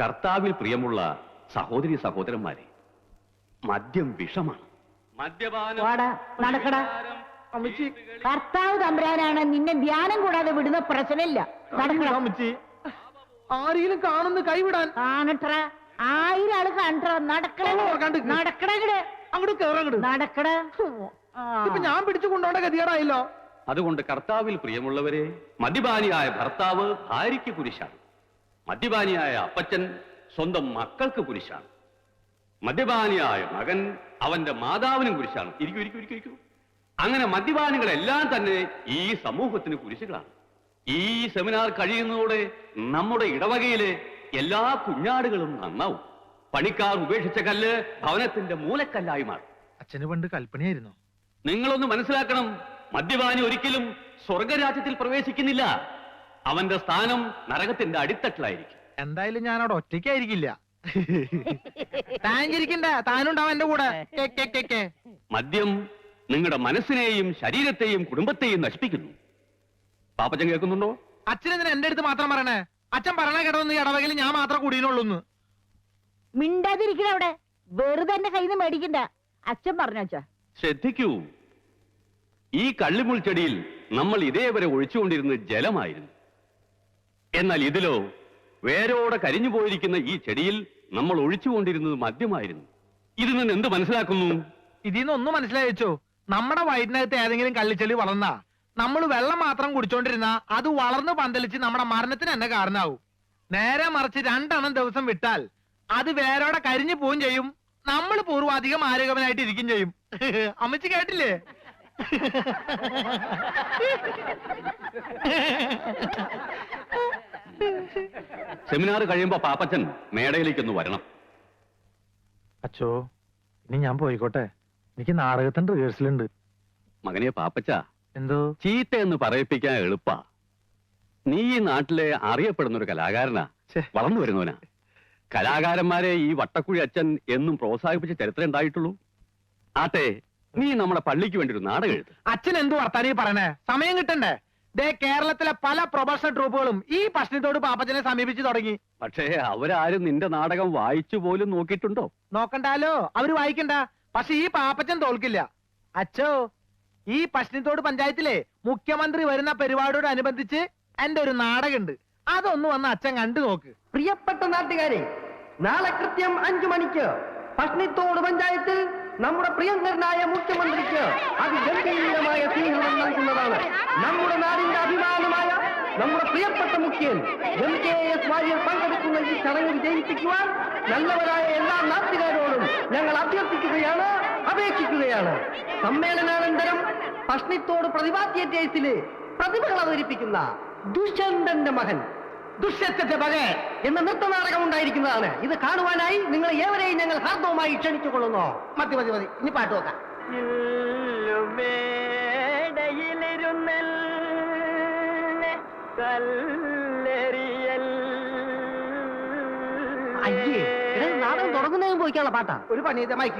കർത്താവിൽ പ്രിയമുള്ള സഹോദരി സഹോദരന്മാരെ മദ്യം വിഷമാണ്. വാടാ നടക്കടാ. അമ്മച്ചി കർത്താവ് തമ്പുരാനാണ് നിന്നെ ധ്യാനം കൂടാതെ വിടുന്ന പ്രശ്നമില്ല. ആരെയും അമ്മച്ചി ആരെങ്കിലും കാണുന്ന കൈവിടാൻ. കാണട്ട ആയിരം ആൾ കണ്ടോ നടക്കട. ഓ, കണ്ടിക്ക്. നടക്കടങ്ങട് അങ്ങോട്ട് കേറങ്ങട് നടക്കട. ആ. ഇപ്പൊ ഞാൻ പിടിച്ചു കൊണ്ടോണ്ട ഗതികേടായല്ലോ. അതുകൊണ്ട് കർത്താവിൽ പ്രിയമുള്ളവരെ മദ്യപാനിയായ ഭർത്താവ് ഭാര്യയ്ക്ക് കുരിശാണ്. മദ്യപാനിയായ അപ്പച്ചൻ സ്വന്തം മക്കൾക്ക് കുരിശാണ്. മദ്യപാനിയായ മകൻ അവന്റെ മാതാവിനും കുരിശാണ്. ഇരിക്കൂ ഇരിക്കൂ ഇരിക്കൂ ഇരിക്കൂ. അങ്ങനെ മദ്യപാനികളെല്ലാം തന്നെ ഈ സമൂഹത്തിന് കുരിശുകളാണ്. ഈ സെമിനാർ കഴിയുന്നതോടെ നമ്മുടെ ഇടവകയിലെ എല്ലാ കുഞ്ഞാടുകളും നന്നാവും. പണിക്കാർ ഉപേക്ഷിച്ച കല്ല് ഭവനത്തിന്റെ മൂലക്കല്ലായി മാറും. അച്ഛന് പണ്ട് കൽപ്പനയായിരുന്നു നിങ്ങളൊന്ന് മനസ്സിലാക്കണം മദ്യപാനി ഒരിക്കലും സ്വർഗരാജ്യത്തിൽ പ്രവേശിക്കുന്നില്ല. അവന്റെ സ്ഥാനം നരകത്തിന്റെ അടിത്തട്ടിലായിരിക്കും. എന്തായാലും ഞാൻ അവിടെ ഒറ്റയ്ക്കായിരിക്കില്ല. താൻ ചിരിക്കണ്ട താനുണ്ടാവും എന്റെ കൂടെ. കേ, കേ, കേ, കേ. മദ്യം നിങ്ങളുടെ മനസ്സിനെയും ശരീരത്തെയും കുടുംബത്തെയും നശിപ്പിക്കുന്നു. പാപ്പച്ചൻ കേൾക്കുന്നുണ്ടോ? അച്ഛനെന്തിനാ എന്റെ അടുത്ത് മാത്രം പറയണേ? അച്ഛൻ പറയണ കേട്ടതൊന്ന് ഈ ഇടവകയിൽ ഞാൻ മാത്രം കുടിയിലുള്ളൂന്ന് മിണ്ടാതിരിക്കണ അവിടെ. വെറുതെ എന്റെ കയ്യിൽ നിന്ന് മേടിക്കണ്ട. അച്ഛൻ പറഞ്ഞു അച്ഛാ? ശ്രദ്ധിക്കൂ. ഈ കള്ളിമുൾച്ചെടിയിൽ നമ്മൾ ഇതേവരെ ഒഴിച്ചുകൊണ്ടിരുന്നത് ജലമായിരുന്നു. എന്നാൽ ഇതിലോ വേരോടെ കരിഞ്ഞു പോയിരിക്കുന്ന ഈ ചെടിയിൽ നമ്മൾ ഒഴിച്ചുകൊണ്ടിരുന്നത് മദ്യമായിരുന്നു. ഇതിൽ നിന്ന് എന്ത് മനസ്സിലാക്കുന്നു? ഇതിൽ നിന്ന് ഒന്നും മനസ്സിലായി വെച്ചോ? നമ്മുടെ വയറ്റിനകത്ത് ഏതെങ്കിലും കള്ളിച്ചെളി വളർന്ന നമ്മൾ വെള്ളം മാത്രം കുടിച്ചോണ്ടിരുന്ന അത് വളർന്ന് പന്തലിച്ച് നമ്മുടെ മരണത്തിന് തന്നെ കാരണാവും. നേരെ മറിച്ച് രണ്ടെണ്ണം ദിവസം വിട്ടാൽ അത് വേരോടെ കരിഞ്ഞു പോവും ചെയ്യും. നമ്മൾ പൂർവാധികം ആരോഗ്യവനായിട്ട് ഇരിക്കും ചെയ്യും. അമ്മച്ചി കേട്ടില്ലേ? സെമിനാർ കഴിയുമ്പോ പാപ്പച്ചൻ മേടയിലേക്ക് ഒന്ന് വരണം. അച്ചോ ഇനി ഞാൻ പോയിക്കോട്ടെ. എനിക്ക് നാടകത്തിന്റെ റിഹേഴ്സൽ ഉണ്ട്. മകനെ പാപ്പച്ച എന്തോ? ചീത്ത എന്ന് പറയിപ്പിക്കാൻ എളുപ്പാ. നീ ഈ നാട്ടിലെ അറിയപ്പെടുന്ന ഒരു കലാകാരനാ. വളർന്നു വരുന്നവനാ. കലാകാരന്മാരെ ഈ വട്ടക്കുഴി അച്ഛൻ എന്നും പ്രോത്സാഹിപ്പിച്ച ചരിത്രം ഉണ്ടായിട്ടുള്ളൂ. ആട്ടെ നീ നമ്മുടെ പള്ളിക്ക് വേണ്ടി ഒരു നാടകം എഴുതും. അച്ഛൻ എന്തു വർത്താനീ പറയണേ? സമയം കിട്ടണ്ടേ? ദേ കേരളത്തിലെ പല പ്രൊഫഷണൽ ട്രൂപ്പുകളും ഈ പ്രശ്നത്തോട് പാപ്പച്ചനെ സമീപിച്ചു തുടങ്ങി. പക്ഷേ അവരാരും നിന്റെ നാടകം വായിച്ചു പോലും നോക്കിയിട്ടുണ്ടോ? നോക്കണ്ടാലോ? അവർ വായിക്കണ്ട. പക്ഷെ ഈ പാപ്പച്ചൻ തോൽക്കില്ല. അച്ചോ ഈ പശ്ചിമത്തോട് പഞ്ചായത്തിലെ മുഖ്യമന്ത്രി വരുന്ന പരിപാടിയോട് അനുബന്ധിച്ച് എന്റെ ഒരു നാടകമുണ്ട്. അതൊന്ന് വന്ന് അച്ഛൻ കണ്ടു നോക്ക്. പ്രിയപ്പെട്ട നാട്ടുകാരെ നാളെ കൃത്യം അഞ്ചു മണിക്ക് പഷ്ണിത്തോട് പഞ്ചായത്തിൽ നമ്മുടെ പ്രിയങ്കരനായ മുഖ്യമന്ത്രിക്ക് അതിഗംഭീരമായ സ്വീകരണം നൽകുന്നതാണ്. നമ്മുടെ നാടിന്റെ അഭിമാനമായ നമ്മുടെ പ്രിയപ്പെട്ട മുഖ്യൻ എം കെ എസ് വാര്യർ പങ്കെടുക്കുന്ന ഈ ചടങ്ങ് വിജയിപ്പിക്കുവാൻ നല്ലവരായ എല്ലാ നാട്ടുകാരോടും ഞങ്ങൾ അഭ്യർത്ഥിക്കുകയാണ് അപേക്ഷിക്കുകയാണ്. സമ്മേളനാനന്തരം പഷ്ണിത്തോട് കേസിലെ പ്രതിഭകൾ അവതരിപ്പിക്കുന്ന ദുഷ്യന്തന്റെ മകൻ ദുഷ്യത്തിന്റെ മകൻ എന്ന നൃത്തനാടകം ഉണ്ടായിരിക്കുന്നതാണ് ഇത് കാണുവാനായി നിങ്ങൾ ഏവരെയും ഞങ്ങൾ ഹാർദവുമായി ക്ഷണിച്ചു കൊള്ളുന്നു മതി മതി മതി. ഇനി പാട്ട് നോക്കാം. അയ്യേ നാടകം തുടങ്ങുന്നതിന് പോയിക്കാനുള്ള പാട്ടാ. ഒരു പണി മൈക്ക്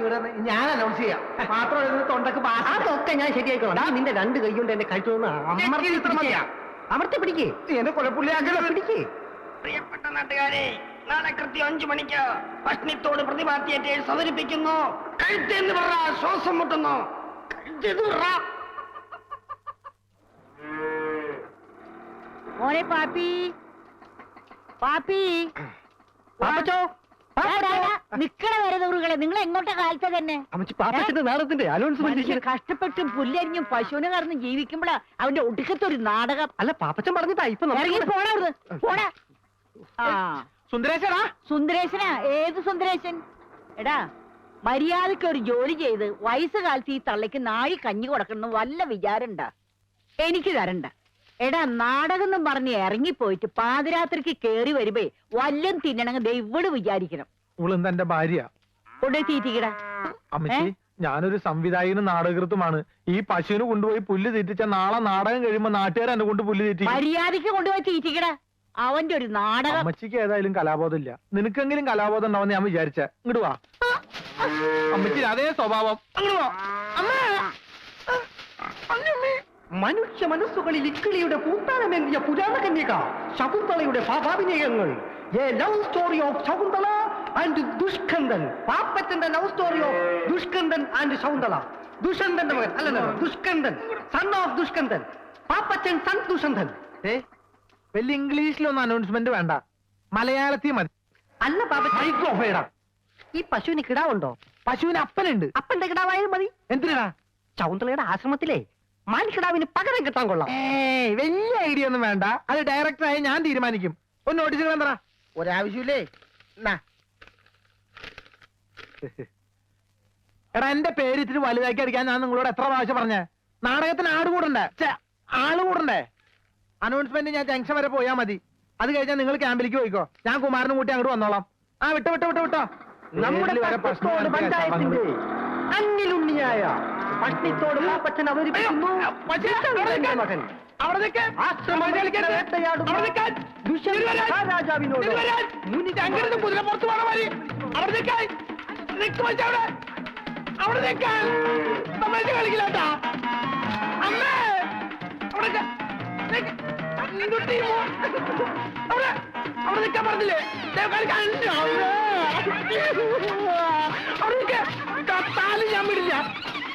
ഞാൻ അനൗൺസ് ചെയ്യാം. മാത്രം തൊണ്ടക്ക് അതൊക്കെ ഞാൻ ശരിയായിക്കോളാം. നിന്റെ രണ്ട് കൈ കൊണ്ട് എന്റെ കഴിച്ചു അമർത്തി പിടിക്കേ. എന്റെ കൊലപ്പുള്ളി അങ്ങനെ പിടിക്കേ. പ്രിയപ്പെട്ട നാട്ടുകാരെ നാളെ കൃത്യം അഞ്ചു മണിക്ക് ഭക്ഷണത്തോട് പ്രതിഭാ തിയേറ്റേഴ്സ് അവതരിപ്പിക്കുന്നു. കഴുത്തെന്ന് പറ ശ്വാസം മുട്ടുന്നു. കഴുത്തെന്ന് പറ മോനെ പാപ്പി. പാപ്പി. പാപ്പച്ചോ. നിക്കണ വരെ ദൂറുകളെ നിങ്ങൾ എങ്ങോട്ടാ കാലത്തെ തന്നെ? അമ്മച്ചി പാപ്പച്ചന്റെ നാടകത്തിന്റെ കഷ്ടപ്പെട്ടും പുല്ലരിഞ്ഞും പശുവിനെ കറന്നും ജീവിക്കുമ്പോഴാ അവന്റെ ഒടുക്കത്തെ ഒരു നാടകം. അല്ല പാപ്പച്ചൻ പറഞ്ഞിട്ടാ ഇപ്പൊ ഇറങ്ങി പോടാ പോടാ. സുന്ദരേശനാ? സുന്ദരേശനാ? ഏത് സുന്ദരേശൻ? എടാ മര്യാദയ്ക്ക് ഒരു ജോലി ചെയ്ത് വയസ്സുകാലത്ത് ഈ തള്ളയ്ക്ക് നാഴി കഞ്ഞി കൊടുക്കണം വല്ല വിചാരണ്ട എനിക്ക് തരണ്ട. എടാ നാടകം എന്നും പറഞ്ഞ് ഇറങ്ങിപ്പോയിട്ട് പാതിരാത്രിക്ക് കേറി വരുമ്പേ വല്ലം തിന്നണങ്ങ് ദൈവട് വിചാരിക്കണം. ഇവളെന്താ എന്റെ ഭാര്യ? കൊണ്ടുപോയി തീറ്റിക്കടാ അമ്മച്ചി ഏ? ഞാനൊരു സംവിധായകനും നാടകൃത്തുമാണ് ഈ പശുവിന് കൊണ്ടുപോയി പുല്ല് തീറ്റിച്ച നാളെ നാടകം കഴിയുമ്പോ നാട്ടുകാർ എന്നെ കൊണ്ട് പുല്ല് തീറ്റി മര്യാദയ്ക്ക് കൊണ്ടുപോയി തീറ്റിക്കടാ അവന്റെ ഒരു നാടകം. അമ്മച്ചിക്ക് ഏതായാലും കലാബോധം ഇല്ല. നിനക്കെങ്കിലും കലാബോധം ഉണ്ടാവുന്ന ഞാൻ വിചാരിച്ച. ഇങ്ങോട്ട് വാ. അമ്മച്ചി അതേ സ്വഭാവം. അങ്ങോട്ട് വാ. അമ്മേ. മനുഷ്യ മനസ്സുകളിൽ ഇക്കിളിയുടെ പൂത്താനമേന്തിയ പുരാണ കന്യക ശകുന്തളയുടെ ഭാവാഭിനയങ്ങൾ a love story of Shakuntala and Dushkandan പാപ്പച്ചന്റെ love story of Dushkandan and Shakuntala. ദുഷന്തന്റെ മകൻ അല്ല Dushkandan son of Dushkandan Pappachan son Dushanthan വലിയ ഇംഗ്ലീഷിലൊന്നും അനൗൺസ്മെന്റ് വേണ്ട. മലയാളത്തിൽ മതി. അല്ല പാപ്പ ഈ പശുവിന് കിടാവുണ്ടോ? പശുവിന് അപ്പനുണ്ട്. അപ്പന്റെ കിടാവായാലും മതി. എന്തിനാ ശകുന്തളയുടെ ആശ്രമത്തിലെ. മാൻകിടാവിന് പകരം കിട്ടാൻ കൊള്ളാം. ഏയ് വലിയ ഐഡിയ ഒന്നും വേണ്ട. അത് ഡയറക്ടറായി ഞാൻ തീരുമാനിക്കും. ഒന്ന് ഓടിച്ചു എന്താ ഒരാവശ്യമില്ലേ? എടാ എന്റെ പേര് ഇത്തിരി വലുതാക്കി അടിക്കാൻ ഞാൻ നിങ്ങളോട് എത്ര പ്രാവശ്യം പറഞ്ഞേ? നാടകത്തിന് ആട് കൂടണ്ടേ? ഛെ, ആൾ കൂടണ്ടേ? അനൗൺസ്മെന്റ് ഞാൻ ജംഗ്ഷൻ വരെ പോയാ മതി. അത് കഴിഞ്ഞാൽ നിങ്ങൾ ക്യാമ്പിലേക്ക് പോയിക്കോ. ഞാൻ കുമാരനും കൂട്ടി അങ്ങോട്ട് വന്നോളാം. ആ വിട്ടോ വിട്ടോ വിട്ടോ വിട്ടോ. നമ്മുടെ പേരിൽ വരെ പ്രശ്നം പഞ്ചായത്തിന്റെ അന്നിലുണ്ണിയായ പട്ടിത്തോട് പാപ്പച്ചൻ അവതരിപ്പിക്കുന്നു നിൽക്കാൻ. മകൻ. ആശ്രമം അവിടെ നിൽക്കാൻ. നിൽക്കാൻ. നിൽക്കാൻ. തമാശ കളിക്കില്ലാട്ടാ. അമ്മേ. അവിടെ? അവിടെ. അവിടെ നിൽക്കാൻ പറഞ്ഞില്ലേ കളിക്കാൻ. അവിടെ. അവിടെ കത്താലും ഞാൻ വിടില്ല.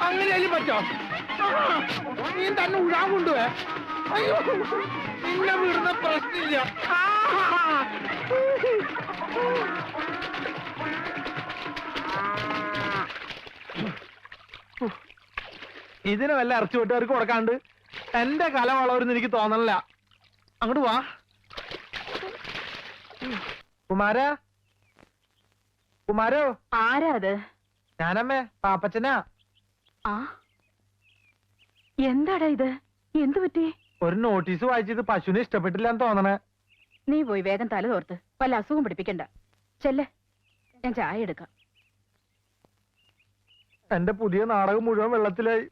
അങ്ങനെയാലും പറ്റോ? നീ തന്നെ ഉഴാൻ കൊണ്ടുപോയെ. അയ്യോ നിന്നെ വിടുന്ന പ്രശ്നമില്ല. ഇതിന് വല്ല ഇറച്ചി വെട്ടുകാർക്ക് കൊടുക്കാണ്ട് എന്റെ കല വളവരുന്ന് എനിക്ക് തോന്നണില്ല. അങ്ങോട്ട് വാ. കുമാര? കുമാരോ? ആരാ അത്? ഞാനമ്മേ പാപ്പച്ചനാ. ആ? എന്താടാ ഇത്? എന്തു പറ്റി? ഒരു നോട്ടീസ് വായിച്ചത് പശുവിനെ ഇഷ്ടപ്പെട്ടില്ല എന്ന് തോന്നണേ. നീ പോയി വേഗം തല തോർത്ത്. വല്ല അസുഖം പിടിപ്പിക്കണ്ട. ചെല്ലെ. ഞാൻ ചായ എടുക്കാം. എന്റെ പുതിയ നാടകം മുഴുവൻ വെള്ളത്തിലായി.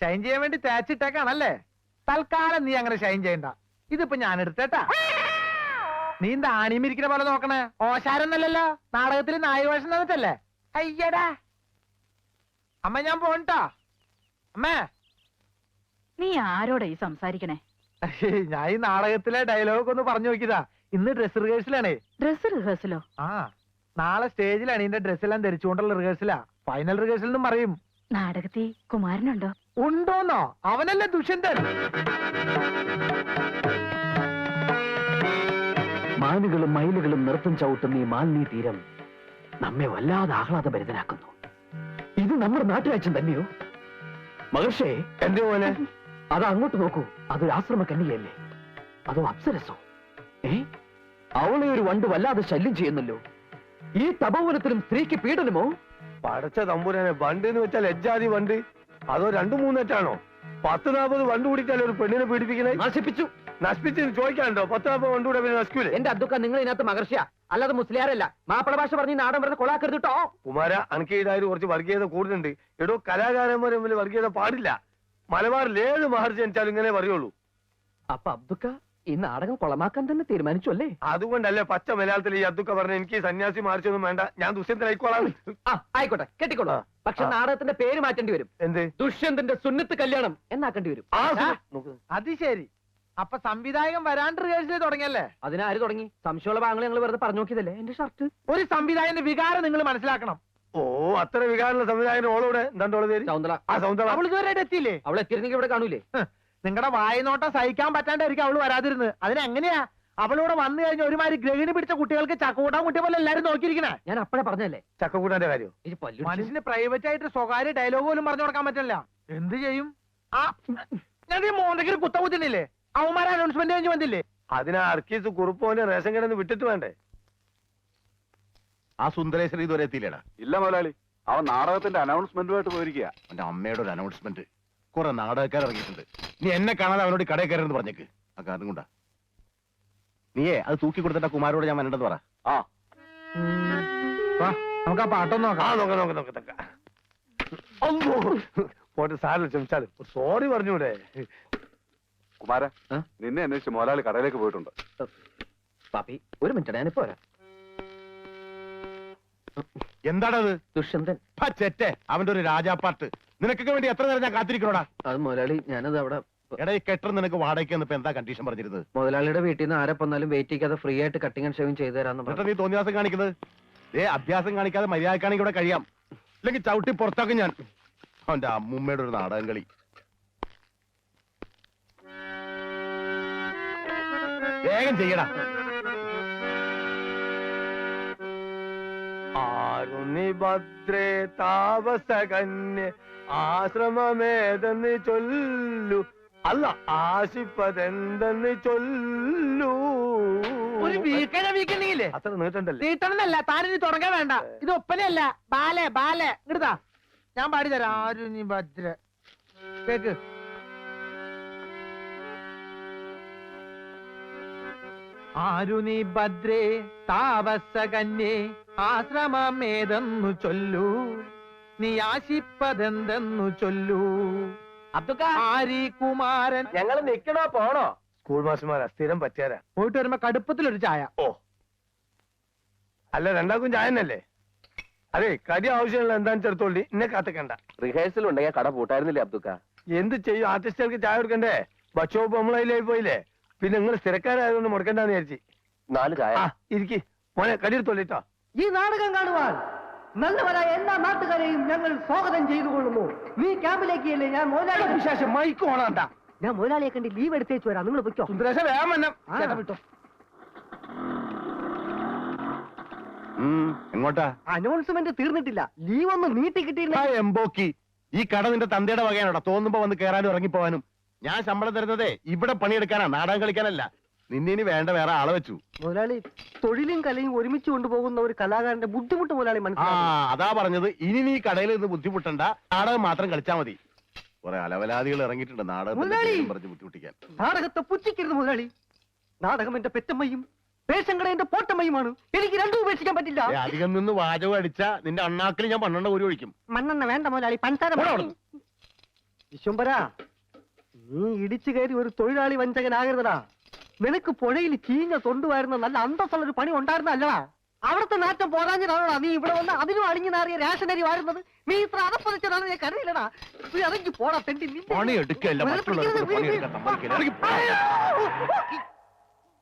ഷൈൻ ചെയ്യാൻ വേണ്ടി തേച്ചിട്ടേക്കാണല്ലേ? തൽക്കാലം നീ അങ്ങനെ ഷൈൻ ചെയ്യണ്ട. ഇതിപ്പോ ഞാൻ എടുത്തേട്ടാ നീ എന്താ ആണിമിരിക്കുന്ന പോലെ നോക്കണേ? ഓശാരൊന്നല്ലല്ലോ. നാടകത്തിൽ നായവേഷം തന്നിട്ടല്ലേ? അയ്യടാ. അമ്മ ഞാൻ പോണിട്ടാ. അമ്മേ. നീ ആരോടാ ഈ സംസാരിക്കണേ? ഞാൻ ഈ നാടകത്തിലെ ഡയലോഗ് ഒന്ന് പറഞ്ഞു നോക്കിയതാ. ഇന്ന് ഡ്രസ് റിഹേഴ്സലാണേ ഡ്രസ് റിഹേഴ്സലോ ആ നാളെ സ്റ്റേജിലാണ് ഇതിന്റെ ഡ്രസ്സെല്ലാം ധരിച്ചുകൊണ്ടുള്ള റിഹേഴ്സലാ ഫൈനൽ റിഹേഴ്സൽ എന്നും പറയും. നാടകത്തിൽ കുമാരനുണ്ടോ? ഉണ്ടോന്നോ? അവനല്ലേ ദുഷ്യന്തൻ. മാനുകളും മയിലുകളും നൃത്തം ചവിട്ടുന്ന ഈ മാലിന്യ തീരം നമ്മെ വല്ലാതെ ആഹ്ലാദഭരിതനാക്കുന്നു. ഇത് നമ്മുടെ നാട്ടുരാജ്യം തന്നെയോ? മഹർഷേ എന്റെ പോലെ അത് അങ്ങോട്ട് നോക്കൂ. അതൊരു ആശ്രമ കന്യകയല്ലേ? അതോ അപ്സരസോ? ഏ? അവളെ ഒരു വണ്ട് വല്ലാതെ ശല്യം ചെയ്യുന്നല്ലോ. ഈ തപോവനത്തിലും സ്ത്രീക്ക് പീഡനമോ? പടച്ച തമ്പുരാനെ വണ്ട് എന്ന് വെച്ചാൽ എജ്ജാതി വണ്ട്. അതോ രണ്ടു മൂന്നെറ്റാണോ പത്ത് നാൽപ്പത് വണ്ട് കൂടിയിട്ടല്ലേ ഒരു പെണ്ണിനെ പീഡിപ്പിക്കണേ നശിപ്പിച്ചു. നശിപ്പിച്ച് ചോദിക്കാണ്ടോ പത്ത് നാൽപ്പത് കൊണ്ടുകൂടെ കൂടെ പിന്നെ നശിക്കൂലേ? എന്റെ അദ്ദുക്ക നിങ്ങൾ ഇതിനകത്ത് മകർഷ്യ അല്ലാതെ മുസ്ലിയാരല്ല. മാപ്പിള ഭാഷ പറഞ്ഞ് നാടൻ പറഞ്ഞ് കൊളാക്കരുത് കേട്ടോ കുമാര അനക്കീടായാലും കുറച്ച് വർഗീയത കൂടുതലുണ്ട് എടോ കലാകാരന്മാരെ തമ്മിൽ വർഗീയത പാടില്ല. മലബാറിൽ ഏത് മഹർജി ജനിച്ചാലും ഇങ്ങനെ പറയുള്ളൂ. അപ്പൊ അബ്ദുക്ക ഈ നാടകം കൊളമാക്കാൻ തന്നെ തീരുമാനിച്ചു അല്ലേ? അതുകൊണ്ടല്ലേ പച്ച മലയാളത്തിൽ ഈ അബ്ദുക്ക പറഞ്ഞ എനിക്ക് സന്യാസി മാറിച്ചൊന്നും വേണ്ട. ഞാൻ ദുഷ്യന്തനായിക്കോളാം ആ ആയിക്കോട്ടെ കെട്ടിക്കോളൂ. പക്ഷെ നാടകത്തിന്റെ പേര് മാറ്റേണ്ടി വരും. എന്ത്? ദുഷ്യന്തന്റെ സുന്നത്ത് കല്യാണം എന്നാക്കേണ്ടി വരും. അത് ശരി. അപ്പൊ സംവിധായകൻ വരാണ്ട് റിഹേഴ്സൽ തുടങ്ങിയല്ലേ? അതിനാര് തുടങ്ങി? സംശയമുള്ള ഭാഗങ്ങൾ ഞങ്ങൾ വെറുതെ പറഞ്ഞു നോക്കിയതല്ലേ? എന്റെ ഷർട്ട് ഒരു സംവിധായകന്റെ വികാരം നിങ്ങൾ മനസ്സിലാക്കണം. ഓ അത്ര വികാരമുള്ള സംവിധായകൻ ഓളോടെ എന്താണ്ടോളെ പേര്? ചൗന്തള ആ സൗന്ദര അവൾ ഇതുവരെ എത്തിയില്ലേ? അവൾ എത്തിയിരുന്നെങ്കിൽ ഇവിടെ കാണൂലേ? നിങ്ങളുടെ വായനോട്ടം സഹിക്കാൻ പറ്റാണ്ടായിരിക്കും അവൾ വരാതിരുന്നത്. അതിനെങ്ങനെയാ അവളോട് വന്നു കഴിഞ്ഞ ഒരുമാതിരി ഗ്രഹിണി പിടിച്ച കുട്ടികൾക്ക് ചക്കൂട്ടാൻ കുട്ടിയെ പോലെ എല്ലാരും നോക്കിയിരിക്കണേ? ഞാൻ അപ്പഴേ പറഞ്ഞല്ലേ ചക്കക്കൂട്ടാന്റെ കാര്യം. മനുഷ്യന് പ്രൈവറ്റ് ആയിട്ട് സ്വകാര്യ ഡയലോഗ് പോലും പറഞ്ഞു കൊടുക്കാൻ പറ്റില്ല. എന്ത് ചെയ്യും? ആ ഞാൻ ഈ കുത്തം കുത്ത കുത്തുന്നില്ലേ അവന്മാരെ അനൗൺസ്മെന്റ് കഴിഞ്ഞ് വന്നില്ലേ? അതിനാ അർക്കീസ് കുറുപ്പോനെ റേഷൻ കിടന്ന് വിട്ടിട്ട് വേണ്ടേ? ആ സുന്ദരേശ്വരി ഇതുവരെ എത്തിയില്ലടാ? ഇല്ല മുതലാളി. അവൻ നാടകത്തിന്റെ അനൗൺസ്മെന്റുമായിട്ട് പോയിരിക്കുക അവന്റെ അമ്മയുടെ ഒരു അനൗൺസ്മെന്റ് കുറെ നാടകക്കാർ ഇറങ്ങിയിട്ടുണ്ട്. നീ എന്നെ കാണാതെ അവനോട് ഈ കടയിൽ കയറുന്നു പറഞ്ഞേക്ക്. ആ കാരണം കൊണ്ടാ. നീയേ അത് തൂക്കി കൊടുത്തിട്ട് ആ കുമാരോട് ഞാൻ വരണ്ടെന്ന് പറ. ആ. വാ നമുക്ക് ആ പാട്ടൊന്ന് ആ നോക്കാം നോക്ക നോക്ക നോക്ക. നോക്ക അമ്മോ. പോട്ടെ സാറിന് ക്ഷമിച്ചാൽ. സോറി പറഞ്ഞൂടെ. കുമാര? നിന്നെ അന്വേഷിച്ച് മോലാളി കടയിലേക്ക് പോയിട്ടുണ്ട്. പാപ്പി ഒരു മിനിറ്റ് ഞാനിപ്പോ വരാം. എന്താണത്? ദുഷ്യന്തൻ. ചെറ്റെ അവന്റെ ഒരു രാജാപ്പാട്ട്. നിനക്കൊക്കെ വേണ്ടി എത്ര നേരം ഞാൻ കാത്തിരിക്കണോടാ? അത് മുതലാളി ഞാനത് അവിടെ എടാ ഈ കെട്ടർ നിനക്ക് വാടകയ്ക്ക് എന്താ കണ്ടീഷൻ പറഞ്ഞിരുന്നത്? മുതലാളിയുടെ വീട്ടിൽ നിന്ന് ആരെ വന്നാലും വെയിറ്റ് ചെയ്യാതെ ഫ്രീ ആയിട്ട് കട്ടിംഗ് ആൻഡ് ഷേവിംഗ് ചെയ്തു തരാന്ന് എന്നിട്ട് പറഞ്ഞു. നീ തോന്നിയാസം കാണിക്കുന്നത്? ഏ അഭ്യാസം കാണിക്കാതെ മര്യാദക്കാണെങ്കിൽ ഇവിടെ കഴിയാം. അല്ലെങ്കിൽ ചവിട്ടി പുറത്താക്കും ഞാൻ. അവന്റെ അമ്മൂമ്മയുടെ ഒരു നാടകം കളി. വേഗം ചെയ്യടാ. ആരുണി ഭദ്രേ താപസകന്യ ആശ്രമമേതെന്ന് ചൊല്ലു. അല്ല ആശിപ്പതെന്തെന്ന് ചൊല്ലു. ഒരു വീക്കനെ വീക്കണ്ടെങ്കിലേ? അത്ര നീട്ടണ്ടല്ലേ? നീട്ടണമെന്നല്ല താനിനി തുടങ്ങാൻ വേണ്ട. ഇത് ഒപ്പനയല്ല. Ballet ballet. ഇങ്ങടുതാ ഞാൻ പാടി തരാം. ആരുണി ഭദ്ര കേക്ക്. ആരു നീ ഭദ്രേ താപസകന്യേ ആശ്രമമേതെന്നു ചൊല്ലൂ. നീ ആശിപ്പതെന്തെന്നു ചൊല്ലൂ. ആരി കുമാരൻ. ഞങ്ങൾ നിക്കണോ പോണോ? സ്കൂൾ മാസ്റ്റർമാരാ സ്ഥിരം പറ്റിയാരാ? പോയിട്ട് വരുമ്പോ കടുപ്പത്തിലൊരു ചായ. ഓ. അല്ല രണ്ടാക്കും ചായ ചായനല്ലേ അതെ കടി ആവശ്യമുള്ള എന്താന്ന് ചെറുത്തോളി എന്നെ കാത്തക്കണ്ട. റിഹേഴ്സൽ ഉണ്ടെങ്കിൽ കട പൂട്ടായിരുന്നില്ലേ അബ്ദുക്ക? എന്ത് ചെയ്യും? ആർട്ടിസ്റ്റുകൾക്ക് ചായ കൊടുക്കണ്ടേ? ഭക്ഷോപ്പ് നമ്മളതിലായി പോയില്ലേ? പിന്നെ നിങ്ങൾ സ്ഥിരക്കാരായതുകൊണ്ട് മുടക്കണ്ടെന്ന് വിചാരിച്ചു. നാല് ചായ. ആ ഇരിക്കി. മോനെ കടിയെടുത്തോളിട്ടോ ഈ നാടകം കാണുവാൻ നല്ലവരായ എല്ലാ നാട്ടുകാരെയും ഞങ്ങൾ സ്വാഗതം ചെയ്തു കൊള്ളുന്നു നീ ക്യാമ്പിലേക്ക് അല്ലേ ഞാൻ മോലാളി വിശേഷം മൈക്ക് ഓണാണ്ട ഞാൻ മോലാളിയെ കണ്ടി ലീവ് എടുത്തേച്ച് വരാം. നിങ്ങൾ പൊയ്ക്കോ. സുന്ദരേശ വേഗം വന്നം. ആ. ചേട്ടാ വിട്ടോ. എങ്ങോട്ടാ? അനൗൺസ്മെന്റ് തീർന്നിട്ടില്ല. ലീവ് ഒന്ന് നീട്ടി ആ കിട്ടിയില്ല എംബോക്കി. ഈ കട നിന്റെ തന്തയുടെ വകയാണോടാ. തോന്നുമ്പോ വന്ന് കയറാനും ഇറങ്ങിപ്പോവാനും. ഞാൻ ശമ്പളം തരുന്നതേ ഇവിടെ പണിയെടുക്കാനാ നാടകം കളിക്കാനല്ല. നിന്നിനി വേണ്ട വേറെ ആളെ വെച്ചു. മുതലാളി തൊഴിലും കലയും ഒരുമിച്ച് കൊണ്ടുപോകുന്ന ഒരു കലാകാരന്റെ ബുദ്ധിമുട്ട് മുതലാളി ആ മനസ്സിലാക്കി അതാ പറഞ്ഞത്. ഇനി നീ കടയിൽ നിന്ന് ബുദ്ധിമുട്ടണ്ട. നാടകം മാത്രം കളിച്ചാ മതി. കുറെ അലവലാദികൾ ഇറങ്ങിയിട്ടുണ്ട് നാടകത്തിന്റെ മുതലാളി! പേരും പറഞ്ഞ് ബുദ്ധിമുട്ടിക്കാൻ. നാടകത്തെ പുച്ഛിക്കരുത് മുതലാളി. നാടകം എന്റെ പെറ്റമ്മയും പേശങ്കട എന്റെ പോട്ടമ്മയുമാണ്. എനിക്ക് രണ്ടും ഉപേക്ഷിക്കാൻ പറ്റില്ല. ഏ, അധികം നിന്ന് വാചകം അടിച്ച നിന്റെ അണ്ണാക്കിൽ ഞാൻ പന്ത്രണ്ട് ഒരു ഒഴിക്കും. മണ്ണെണ്ണ വേണ്ട മുതലാളി പഞ്ചാര പോടാ മതി. അവിടുന്ന്. വിശ്വംബര നീ ഇടിച്ചു കയറി ഒരു തൊഴിലാളി വഞ്ചകനാകരുതടാ. നിനക്ക് പുഴയിൽ ചീഞ്ഞ തൊണ്ടുവായിരുന്ന നല്ല അന്തസ്സുള്ള ഒരു പണി ഉണ്ടായിരുന്നല്ലടാ. അവിടുത്തെ നാറ്റം പോരാഞ്ഞിട്ടാണോടാ നീ ഇവിടെ വന്ന് അതിനും അളിഞ്ഞു നാറിയ റേഷനരി വാരുന്നത്? നീ ഇത്ര അതപ്പതിച്ചതാണ് ഞാൻ കരുതില്ലടാ നീ ഇറങ്ങി പോടാ തെണ്ടി നിന്നെ- പണി എടുക്കല്ല മറ്റുള്ളവർക്ക് പണിയെടുക്കാൻ സമ്മതിക്കില്ല. ഇറങ്ങി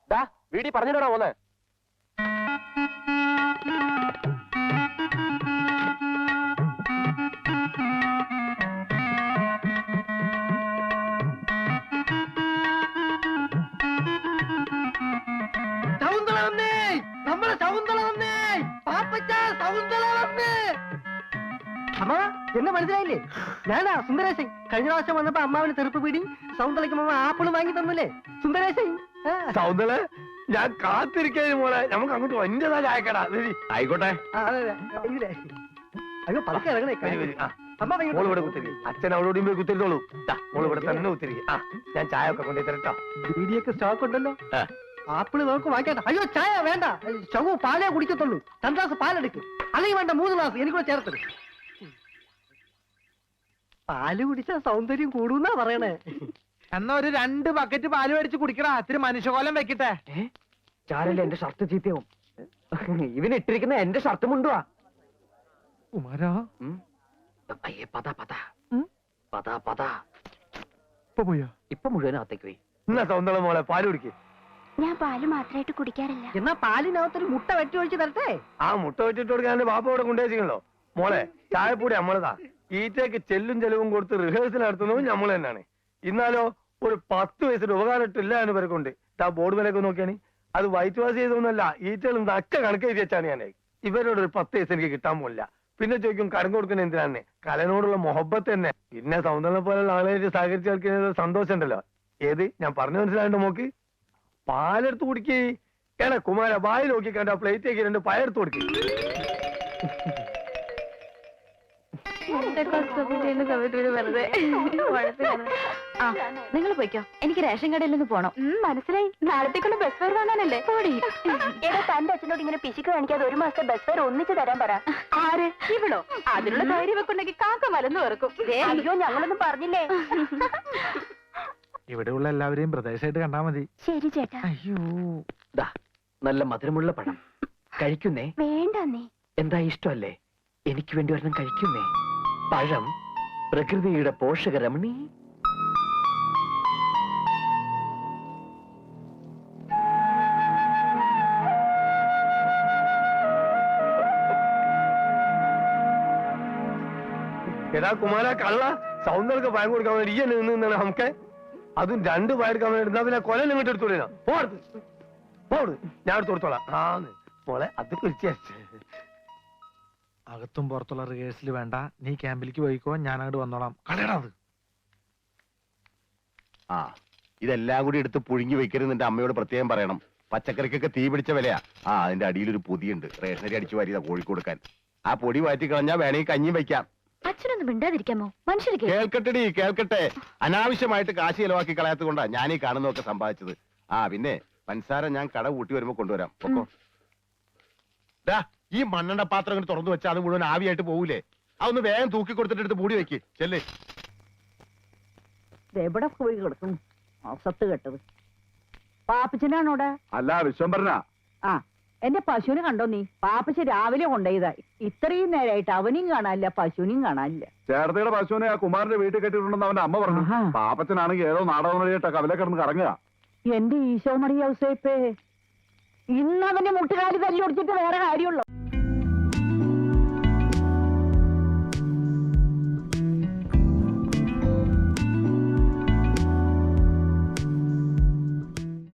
പോ. വീടി പറഞ്ഞിട്ടാ പോന്നെ അമ്മ എന്നെ മനസ്സിലായില്ലേ? ഞാനാ സുന്ദരേശൻ. കഴിഞ്ഞ പ്രാവശ്യം വന്നപ്പോ അമ്മാവിന് തെറുപ്പ് പിടി സൗന്ദലയ്ക്ക് അമ്മ ആപ്പിൾ വാങ്ങി തന്നില്ലേ? സുന്ദരേശൻ സൗന്ദല ഞാൻ കാത്തിരിക്കുന്നു മോളെ. നമുക്ക് അങ്ങോട്ട് വന്റേതാ ചായക്കടാ. ആയിക്കോട്ടെ. അയ്യോ പതുക്കെ ഇറങ്ങണേ മോൾ ഇവിടെ കുത്തിരി. അച്ഛൻ അവളോടും പോയി കുത്തിരുന്നോളൂ. മോൾ ഇവിടെ തന്നെ കുത്തിരി. ആ ഞാൻ ചായ ഒക്കെ കൊണ്ടു തരട്ടോ ബീഡിയൊക്കെ സ്റ്റോക്ക് ഉണ്ടല്ലോ. ആപ്പിൾ നമുക്ക് വാങ്ങിക്കണ്ട അയ്യോ ചായ വേണ്ട. ചവു പാലേ കുടിക്കത്തുള്ളൂ. രണ്ടു ഗ്ലാസ് പാലെടുക്കും. അല്ലെങ്കിൽ വേണ്ട മൂന്ന് ഗ്ലാസ് എനിക്കൂടെ ചേർത്തത് പാൽ കുടിച്ചാ സൗന്ദര്യം കൂടുന്നാ പറയണേ. എന്നാ ഒരു രണ്ട് ബക്കറ്റ് പാൽ മേടിച്ച് കുടിക്കടാ. ഇത്തിരി മനുഷ്യകോലം വെക്കട്ടെ. ചാരല്ലേ എന്റെ ഷർട്ട് ചീത്തയാവും. ഇവന് ഇട്ടിരിക്കുന്ന എന്റെ ഷർട്ട് മുണ്ടുവാ. കുമാരാ. അയ്യേ പതാ പതാ? പതാ പതാ. ഇപ്പൊ പോയോ? ഇപ്പൊ മുഴുവൻ അകത്തേക്ക് പോയി. എന്നാ മോളെ പാൽ കുടിക്ക്. ഞാൻ പാൽ മാത്രമായിട്ട് കുടിക്കാറില്ല. എന്നാ പാലിനകത്തൊരു മുട്ട വെട്ടി ഒഴിച്ച് തരട്ടെ? ആ മുട്ട വെച്ചിട്ട് കൊടുക്കാൻ ബാപ്പ അവിടെ കൊണ്ടുവച്ചിട്ടുണ്ടല്ലോ മോളെ ചായപ്പൂടി നമ്മളതാ. ഈറ്റയ്ക്ക് ചെല്ലും ചെലവും കൊടുത്ത് റിഹേഴ്സൽ നടത്തുന്നതും നമ്മൾ തന്നെയാണ്. ഇന്നാലോ ഒരു പത്ത് വയസ്സിന് ഉപകാരമിട്ടില്ല എന്ന് പേർക്കുണ്ട് ആ ബോർഡ് വിലയൊക്കെ നോക്കിയാണ്. അത് വൈറ്റ് വാഷ് ചെയ്തൊന്നുമല്ല ഈറ്റകൾ നക്ക കണക്ക് എഴുതി വെച്ചാണ് ഞാൻ ഇവരോട് ഒരു പത്ത് വയസ്സ് എനിക്ക് കിട്ടാൻ പോലില്ല പിന്നെ ചോദിക്കും കടം കൊടുക്കുന്ന എന്തിനാണ് കലനോടുള്ള മൊഹബത്ത് തന്നെ. പിന്നെ സൗന്ദര്യം പോലുള്ള ആളുകളായിട്ട് സഹകരിച്ച് കളിക്കുന്നത് സന്തോഷം ഉണ്ടല്ലോ ഏത്? ഞാൻ പറഞ്ഞു മനസ്സിലായിട്ട് നോക്കി പാലെടുത്ത് കുടിക്കേ. എടാ കുമാര വായി നോക്കി കണ്ട പ്ലേറ്റ് ആക്കി രണ്ട് പയർത്ത് കൊടുക്കേ. ആ നിങ്ങൾ പോയിക്കോ. എനിക്ക് റേഷൻ കടയിൽ നിന്ന് പോണം. മനസ്സിലായി. നാളത്തേക്കുള്ള ബസ് ഫെയർ വാങ്ങാനല്ലേ പോടി. എടാ തന്റെ അച്ഛനോട് ഇങ്ങനെ പിശുക്ക് കാണിക്കാതെ ഒരു മാസത്തെ ബസ് ഫെയർ ഒന്നിച്ച് തരാൻ പറ. ആര്? ഇവളോ? അതിനുള്ള ധൈര്യം വെക്കുണ്ടെങ്കിൽ കാക്ക മലന്ന് വെറുക്കും. അയ്യോ ഞങ്ങളൊന്നും പറഞ്ഞില്ലേ? ഇവിടെയുള്ള എല്ലാവരെയും പ്രദേശമായിട്ട് കണ്ടാ മതി. ശരി ചേട്ടാ. അയ്യോ. ദാ നല്ല മധുരമുള്ള പഴം. കഴിക്കുന്നേ? വേണ്ട നീ എന്താ ഇഷ്ടമല്ലേ? എനിക്ക് വേണ്ടി ഒരെണ്ണം കഴിക്കുന്നേ? പഴം പ്രകൃതിയുടെ പോഷകരമണി എടാ കുമാര കള്ള. സൗന്ദര്യ ഭയം കൊടുക്കാൻ വേണ്ടി ഈ നിന്നാണ് നമുക്ക്. അതും രണ്ട് ഭയക്കാൻ വേണ്ടി ഇരുന്നാ പിന്നെ കൊല ഇങ്ങോട്ട് എടുത്തോളിനാ പോടുത്ത് പോട് ഞാൻ എടുത്തോളാം ആന്ന് മോളെ അത് കുറിച്ച് അകത്തും പുറത്തുള്ള റിഹേഴ്സൽ വേണ്ട. നീ ക്യാമ്പിലേക്ക് പോയിക്കോ ഞാൻ അങ്ങോട്ട് വന്നോളാം. കളയടാ അത്. ആ ഇതെല്ലാം കൂടി എടുത്ത് പുഴുങ്ങി വെക്കരുത് നിന്റെ അമ്മയോട് പ്രത്യേകം പറയണം. പച്ചക്കറിക്കൊക്കെ തീ പിടിച്ച വിലയാ. ആ അതിന്റെ അടിയിൽ ഒരു പൊതിയുണ്ട്. റേഷനരി അടിച്ചു വാരിയതാ കോഴിക്കൊടുക്കാൻ. ആ പൊടി മാറ്റി കളഞ്ഞാ വേണമെങ്കിൽ കഞ്ഞി വെക്കാം. അച്ഛനൊന്നും മിണ്ടാതിരിക്കാമോ? മനുഷ്യർക്ക് കേൾക്കട്ടെടി കേൾക്കട്ടെ. അനാവശ്യമായിട്ട് കാശ് ചെലവാക്കി കളയാത്തത് കൊണ്ടാ ഞാൻ ഈ കാണുന്നതൊക്കെ സമ്പാദിച്ചത്. ആ പിന്നെ പഞ്ചസാര ഞാൻ കട കൂട്ടി വരുമ്പോ കൊണ്ടുവരാം. പൊക്കോ. ദാ, ഈ മണ്ണെണ്ണ പാത്രം ഇങ്ങനെ തുറന്നു വെച്ചാൽ അത് മുഴുവൻ ആവിയായിട്ട് പോകൂലേ അതൊന്ന് വേഗം തൂക്കി കൊടുത്തിട്ട് എടുത്ത് മൂടി വെക്ക്. ചെല്ലേ. എവിടെ പോയി കിടക്കുന്നു. സത്ത് കെട്ടത്. പാപ്പച്ചനാണോടെ? അല്ല വിശ്വംഭരനാ. ആ എന്റെ പശുവിനെ കണ്ടോ നീ? പാപ്പച്ച രാവിലെ കൊണ്ടുപോയതായി ഇത്രയും നേരമായിട്ട് അവനെയും കാണാനില്ല പശുവിനെയും കാണാനില്ല. ചേർത്തയുടെ പശുവിനെ ആ കുമാരന്റെ വീട്ടിൽ കെട്ടിയിട്ടുണ്ടെന്ന് അവന്റെ അമ്മ പറഞ്ഞു. പാപ്പച്ചനാണെങ്കിൽ ഏതോ നാടകം വഴിയിട്ട് കവലെ കിടന്ന് കറങ്ങുക. എന്റെ ഈശോ മറിയ ഔസേപ്പേ. ഇന്ന് അവന്റെ മുട്ടുകാലി തല്ലി ഒടിച്ചിട്ട് വേറെ കാര്യമുള്ളൂ.